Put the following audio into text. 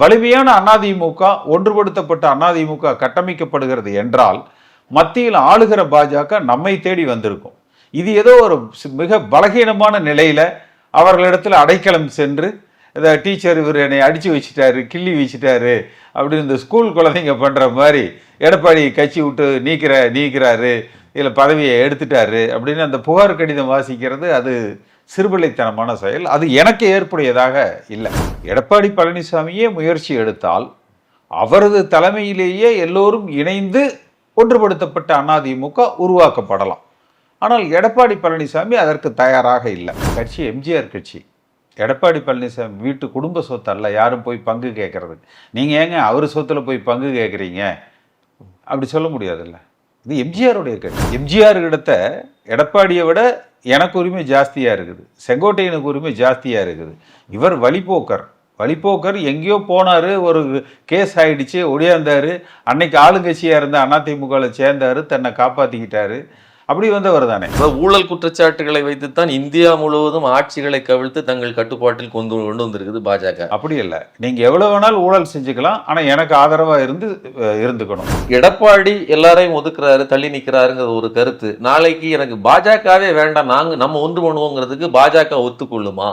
வலிமையான அதிமுக ஒன்றுபடுத்தப்பட்ட அதிமுக கட்டமைக்கப்படுகிறது என்றால் மத்தியில் ஆளுகிற பாஜக நம்மை தேடி வந்திருக்கும். இது ஏதோ ஒரு மிக பலகீனமான நிலையில அவர்களிடத்தில் அடைக்கலம் சென்று இந்த டீச்சர் இவர் என்னை அடித்து வச்சுட்டாரு கிள்ளி வச்சுட்டாரு அப்படின்னு இந்த ஸ்கூல் குழந்தைங்க பண்ணுற மாதிரி எடப்பாடி கட்சி விட்டு நீக்கிற நீக்கிறாரு இல்லை பதவியை எடுத்துட்டாரு அப்படின்னு அந்த புகார் கடிதம் வாசிக்கிறது அது சிறுபிள்ளைத்தனமான செயல். அது எனக்கு ஏற்புடையதாக இல்லை. எடப்பாடி பழனிசாமியே முயற்சி எடுத்தால் அவரது தலைமையிலேயே எல்லோரும் இணைந்து ஒன்றுபடுத்தப்பட்ட அதிமுக உருவாக்கப்படலாம். ஆனால் எடப்பாடி பழனிசாமி அதற்கு தயாராக இல்லை. கட்சி எம்ஜிஆர் கட்சி. எடப்பாடி பழனிசாமி வீட்டு குடும்ப சொத்து அல்ல யாரும் போய் பங்கு கேட்குறது நீங்கள் ஏங்க அவர் சொத்தில் போய் பங்கு கேட்குறீங்க அப்படி சொல்ல முடியாதுல்ல. இது எம்ஜிஆருடைய கட்சி எம்ஜிஆர் இடத்த எடப்பாடியை விட எனக்கு உரிமை ஜாஸ்தியாக இருக்குது. செங்கோட்டையனுக்கு உரிமை ஜாஸ்தியாக இருக்குது. இவர் வழிபோக்கர். வழிபோக்கர் எங்கேயோ போனார் ஒரு கேஸ் ஆகிடுச்சு ஒடியாந்தார். அன்னைக்கு ஆளுங்கட்சியாக இருந்த அதிமுகவில் சேர்ந்தார் தன்னை காப்பாற்றிக்கிட்டாரு அப்படி வந்தவர் தானே. ஊழல் குற்றச்சாட்டுகளை வைத்துத்தான் இந்தியா முழுவதும் ஆட்சிகளை கவிழ்த்து தங்கள் கட்டுப்பாட்டில் கொண்டு கொண்டு வந்திருக்குது பாஜக. அப்படி இல்லை. நீங்கள் எவ்வளோ வேணாலும் ஊழல் செஞ்சுக்கலாம். ஆனால் எனக்கு ஆதரவாக இருந்து இருந்துக்கணும். எடப்பாடி எல்லாரையும் ஒதுக்குறாரு தள்ளி நிக்கிறாருங்கிற ஒரு கருத்து. நாளைக்கு எனக்கு பாஜகவே வேண்டாம். நாங்க நம்ம ஒன்று பண்ணுவோங்கிறதுக்கு பாஜக ஒத்துக்கொள்ளுமா?